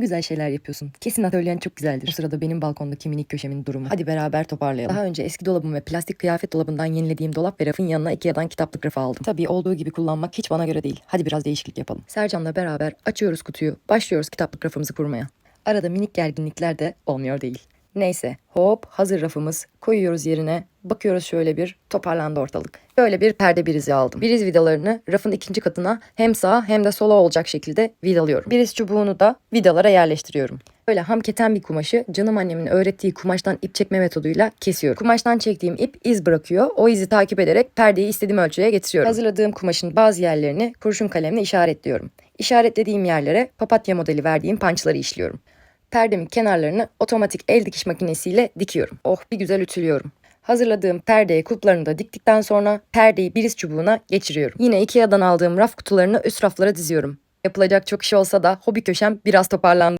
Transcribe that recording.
Güzel şeyler yapıyorsun. Kesin atölyen çok güzeldir. Bu sırada benim balkondaki minik köşemin durumu. Hadi beraber toparlayalım. Daha önce eski dolabım ve plastik kıyafet dolabından yenilediğim dolap ve rafın yanına Ikea'dan kitaplık rafı aldım. Tabii olduğu gibi kullanmak hiç bana göre değil. Hadi biraz değişiklik yapalım. Sercan'la beraber açıyoruz kutuyu. Başlıyoruz kitaplık rafımızı kurmaya. Arada minik gerginlikler de olmuyor değil. Neyse hop hazır rafımız koyuyoruz yerine bakıyoruz şöyle bir toparlandı ortalık. Böyle bir perde birizi aldım. Biriz vidalarını rafın ikinci katına hem sağ hem de sola olacak şekilde vidalıyorum. Biriz çubuğunu da vidalara yerleştiriyorum. Böyle ham keten bir kumaşı canım annemin öğrettiği kumaştan ip çekme metoduyla kesiyorum. Kumaştan çektiğim ip iz bırakıyor. O izi takip ederek perdeyi istediğim ölçüye getiriyorum. Hazırladığım kumaşın bazı yerlerini kurşun kalemle işaretliyorum. İşaretlediğim yerlere papatya modeli verdiğim pançları işliyorum. Perdemin kenarlarını otomatik el dikiş makinesiyle dikiyorum. Oh bir güzel ütülüyorum. Hazırladığım perdeye kulplarını da diktikten sonra perdeyi biriz çubuğuna geçiriyorum. Yine Ikea'dan aldığım raf kutularını üst raflara diziyorum. Yapılacak çok iş olsa da hobi köşem biraz toparlandı.